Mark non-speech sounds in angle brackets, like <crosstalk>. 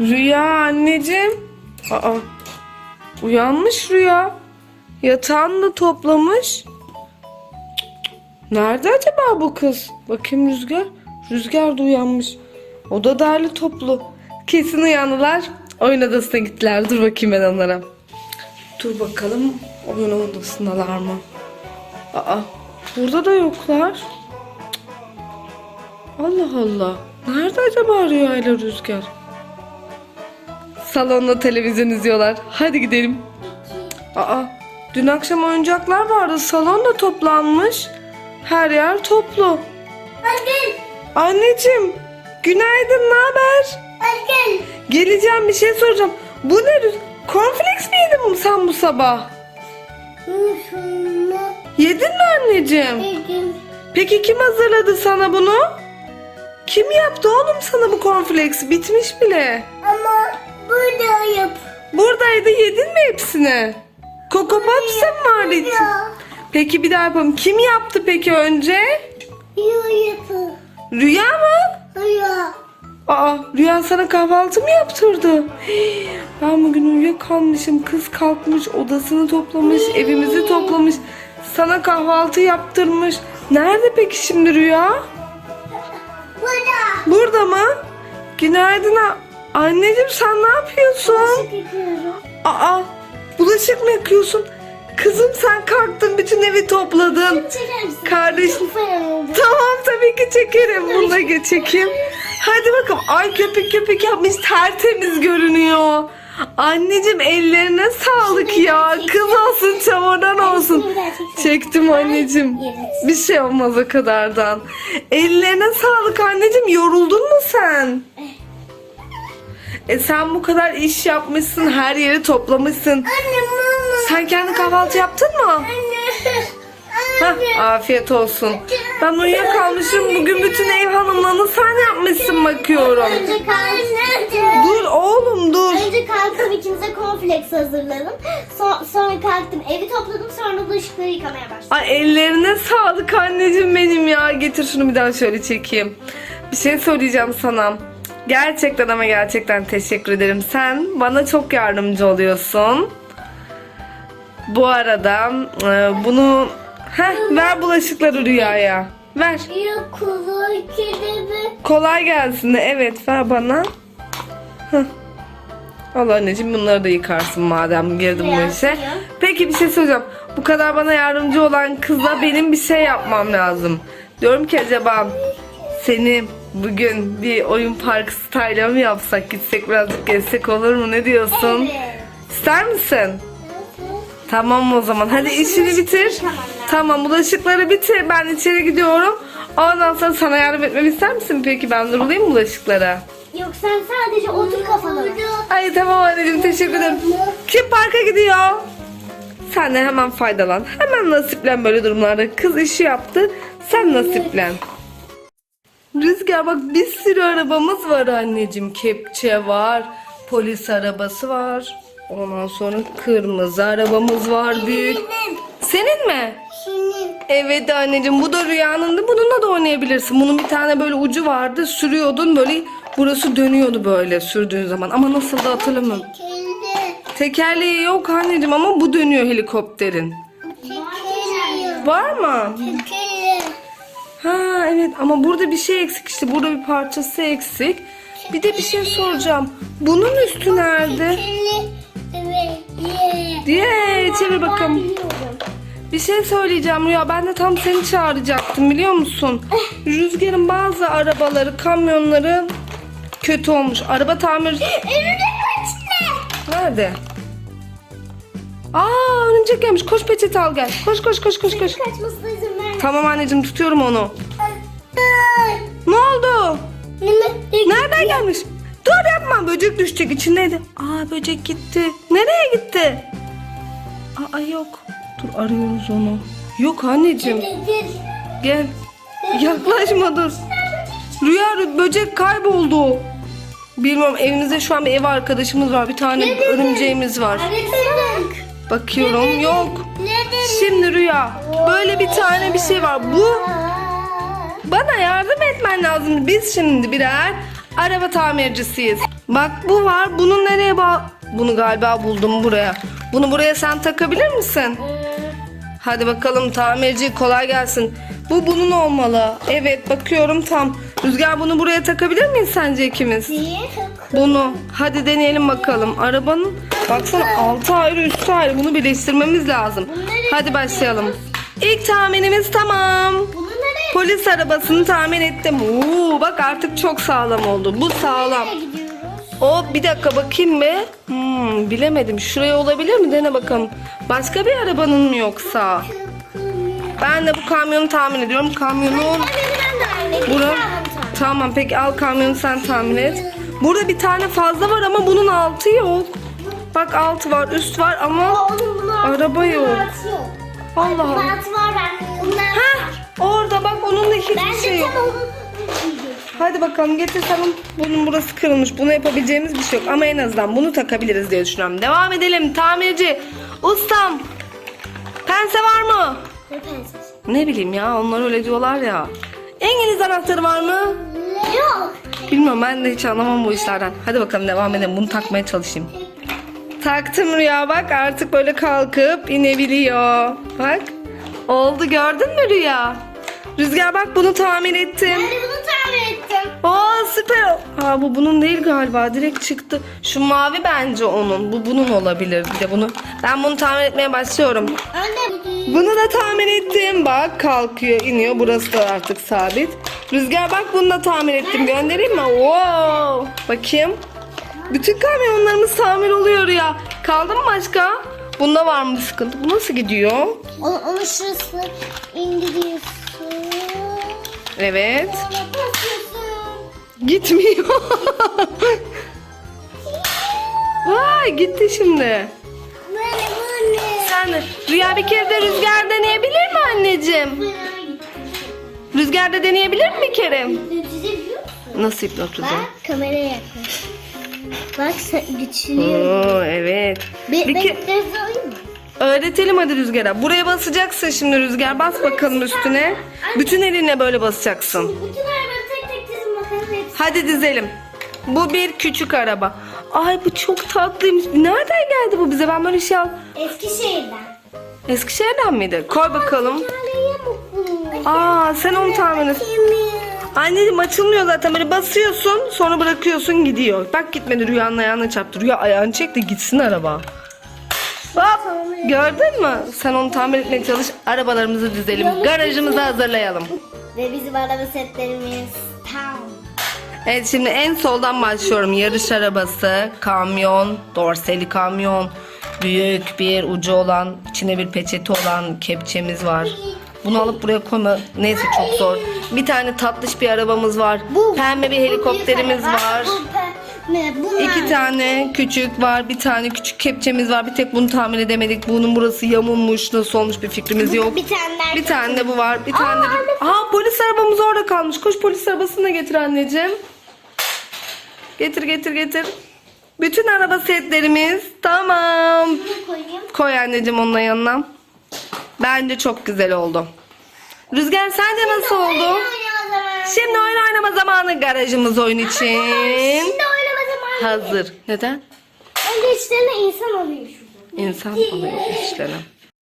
Rüya anneciğim. Aa, uyanmış Rüya. Yatağını da toplamış. Nerede acaba bu kız? Bakayım Rüzgar. Rüzgar da uyanmış. O da derli toplu. Kesin uyandılar. Oyun odasına gittiler. Dur bakayım ben onlara. Dur bakalım oyun odasındalar mı? Aa, burada da yoklar. Allah Allah. Nerede acaba Rüya ile Rüzgar? Salonda televizyon izliyorlar. Hadi gidelim. Aa, dün akşam oyuncaklar vardı. Salon da toplanmış. Her yer toplu. Anne. Anneciğim, günaydın. Ne haber? Anne. Geleceğim bir şey soracağım. Bu ne? Cornflakes mi yedin sen bu sabah? Yedin mi anneciğim? yedim. Peki kim hazırladı sana bunu? Kim yaptı oğlum sana bu cornflakes? Bitmiş bile. Ama burada yap. Buradaydı yedin mi hepsini? Coco Pops da mı vardı. Peki bir daha yapalım. Kim yaptı peki önce? Ya yapı. Rüya mı? Ya. Aa Rüya sana kahvaltı mı yaptırdı? Hii, <gasps> Ben bugün uyuyakalmışım. Kız kalkmış, odasını toplamış, evimizi toplamış. Sana kahvaltı yaptırmış. Nerede peki şimdi Rüya? Burada. Burada mı? Günaydın. Anneciğim sen ne yapıyorsun? Aa bulaşık mı yıkıyorsun? Kızım sen kalktın bütün evi topladın. Oldu. Tamam tabii ki çekerim. Bunu da çekeyim. Hadi bakalım. Ay köpük köpük yapmış. Tertemiz görünüyor. Anneciğim ellerine sağlık ya. Kız olsun çamurdan olsun. Çektim anneciğim. Bir şey olmaz o kadardan. Ellerine sağlık anneciğim. Yoruldun mu sen? E sen bu kadar iş yapmışsın. Her yeri toplamışsın. Anne mama. Sen kendi kahvaltı yaptın mı? Anne. Hah, afiyet olsun. Ben uyuyakalmışım. Bugün bütün ev hanımlarını sen yapmışsın bakıyorum. Önce kalktım. Dur oğlum dur. Önce kalktım ikimize cornflakes hazırladım. So- sonra kalktım evi topladım sonra bulaşıkları yıkamaya başladım. Ay ellerine sağlık anneciğim benim ya. Getir şunu bir daha şöyle çekeyim. Bir şey söyleyeceğim sana. Gerçekten ama gerçekten teşekkür ederim. Sen bana çok yardımcı oluyorsun. Bu arada e, bunu Heh, ver bulaşıkları Rüya'ya. Ver. Kolay kelebek. Kolay gelsin de evet ver bana. Heh. Al anneciğim bunları da yıkarsın madem girdim bu işe. Peki bir şey söyleyeceğim. Bu kadar bana yardımcı olan kıza benim bir şey yapmam lazım. Diyorum ki acaba seni bugün bir oyun parkı style'a mı yapsak gitsek birazcık gezsek olur mu ne diyorsun? Evet. İster misin? Tamam o zaman. Hadi işini bitir. Tamam bulaşıkları bitir. Ben içeri gidiyorum. Ondan sonra sana yardım etmemi ister misin? Peki ben durulayım bulaşıklara? Yok sen sadece otur kafana. Ay tamam anneciğim teşekkür ederim. Kim parka gidiyor? Sen de hemen faydalan. Hemen nasiplen böyle durumlarda. Kız işi yaptı. Sen nasiplen. Rüzgar bak bir sürü arabamız var anneciğim. Kepçe var. Polis arabası var. Ondan sonra kırmızı arabamız var büyük. Senin mi? Şimdi Evet anneciğim bu da rüyanındı. Bununla da oynayabilirsin. Bunun bir tane böyle ucu vardı. Sürüyordun böyle burası dönüyordu böyle sürdüğün zaman. Ama nasıl da hatırlamıyorum. Tekerleği yok anneciğim ama bu dönüyor helikopterin. Tekeri. Var mı? Tekeri. Ha evet ama burada bir şey eksik işte. Burada bir parçası eksik. Bir de bir şey soracağım. Bunun üstü nerede? Diye çevir bakalım. Bir şey söyleyeceğim Rüya. Ben de tam seni çağıracaktım biliyor musun? Rüzgar'ın bazı arabaları, kamyonları kötü olmuş. Araba tamir... İçinde. Nerede? Aa örümcek gelmiş. Koş peçete al gel. Koş koş koş koş koş. Kaçmasına izin. Tamam anneciğim tutuyorum onu. Ne oldu? Nereden gelmiş? Dur yapma böcek düşecek içindeydi. Aa böcek gitti. Nereye gitti? Aa yok. Dur arıyoruz onu. Yok anneciğim. Gel. Yaklaşma dur. Rüya rü- böcek kayboldu. Bilmiyorum evimizde şu an bir ev arkadaşımız var. Bir tane örümceğimiz var. Bakıyorum yok. Nerede? Şimdi Rüya böyle bir tane bir şey var. Bu bana yardım etmen lazım. Biz şimdi birer araba tamircisiyiz. Bak bu var. Bunu nereye bağ... Bunu galiba buldum buraya. Bunu buraya sen takabilir misin? Hadi bakalım tamirci kolay gelsin. Bu bunun olmalı. Evet bakıyorum tam. Rüzgar bunu buraya takabilir miyiz sence ikimiz? Niye? Bunu. Hadi deneyelim bakalım. Arabanın baksana altı ayrı üstü ayrı. Bunu birleştirmemiz lazım. Hadi başlayalım. İlk tahminimiz tamam. Polis arabasını tahmin ettim. Oo, bak artık çok sağlam oldu. Bu sağlam. O bir dakika bakayım be. Hmm, bilemedim. Şuraya olabilir mi? Dene bakalım. Başka bir arabanın mı yoksa? Ben de bu kamyonu tahmin ediyorum. Kamyonun Kamyonu. Bura... Tamam peki al kamyonu sen tahmin et. Burada bir tane fazla var ama bunun altı yok. Bak altı var üst var ama Oğlum bunun Araba bunun yok. altı yok. Allah Bunun Allah. altı var ben. Bunun altı var. orada bak onun da hiçbir şey yok. tam onun Hadi bakalım getir tamam. Bunun burası kırılmış. Bunu yapabileceğimiz bir şey yok. Ama en azından bunu takabiliriz diye düşünüyorum. Devam edelim. Tamirci. Ustam. Pense var mı? Ne prenses? Ne bileyim ya onlar öyle diyorlar ya. İngiliz anahtarı var mı? Yok. Bilmiyorum ben de hiç anlamam bu işlerden. Hadi bakalım devam edelim. Bunu takmaya çalışayım. Taktım Rüya bak artık böyle kalkıp inebiliyor. Bak. Oldu gördün mü Rüya? Rüzgar bak bunu tamir ettim. Ben de bunu tahmin ettim. Aa süper. Ha bu bunun değil galiba. Direkt çıktı. Şu mavi bence onun. Bu bunun olabilir. Bir de bunu. Ben bunu tamir etmeye başlıyorum. Anne. Bunu da tamir ettim. Bak kalkıyor, iniyor. Burası da artık sabit. Rüzgar bak bunu da tamir ettim. Göndereyim mi? Wow. Bakayım. Bütün kamyonlarımız tamir oluyor ya. Kaldı mı başka? Bunda var mı bir sıkıntı? Bu nasıl gidiyor? Onu, onu şurasına indiriyorsun. Evet. Gitmiyor. <laughs> Vay gitti şimdi. Böyle böyle. Sen de- Rüya bir kere de rüzgar deneyebilir mi anneciğim? Rüzgar da deneyebilir mi Kerem? Götürebiliyor musun? Nasıl hipnotize? Bak kameraya yaklaş. Bak sen götürüyor. Oo evet. Bir, Bir ben ke- mu? öğretelim hadi Rüzgar'a. Buraya basacaksın şimdi Rüzgar. Bas bakalım üstüne. Bütün elinle böyle basacaksın. Bütün arabaları tek tek dizin bakalım hepsi. Hadi dizelim. Bu bir küçük araba. Ay bu çok tatlıymış. Nereden geldi bu bize? Ben böyle şey al. Eskişehir'den. Eskişehir'den miydi? Koy bakalım. Mutlu? Aa sen onu tahmin et. Anneciğim açılmıyor zaten böyle basıyorsun sonra bırakıyorsun gidiyor. Bak gitmedi Rüya'nın ayağına çarptı. Rüya ayağını çek de gitsin araba. Hop gördün mü? Sen onu tamir etmeye çalış. Arabalarımızı dizelim. Garajımızı hazırlayalım. Ve bizim araba setlerimiz tam. Evet şimdi en soldan başlıyorum. Yarış arabası, kamyon, dorseli kamyon, büyük bir ucu olan, içine bir peçete olan kepçemiz var. Bunu alıp buraya koyma. Neyse çok zor. Bir tane tatlış bir arabamız var. Pembe bir helikopterimiz Bu var. Bu pe- ne? Bunlar. İki tane küçük var. Bir tane küçük kepçemiz var. Bir tek bunu tahmin edemedik. Bunun burası yamulmuş. Nasıl olmuş bir fikrimiz yok. Bir tane. Bir tane de bu var. Bir tane de... Aa polis arabamız orada kalmış. Koş polis arabasını da getir anneciğim. Getir getir getir. Bütün araba setlerimiz tamam. Koy anneciğim onun yanına. Bence çok güzel oldu. Rüzgar sence nasıl Oyun oldu? Şimdi oyun oynama zamanı garajımız oyun için. Şimdi oynama zamanı. Hazır. Neden? Önce içlerine insan alıyor şurada. İnsan alıyor işlerini.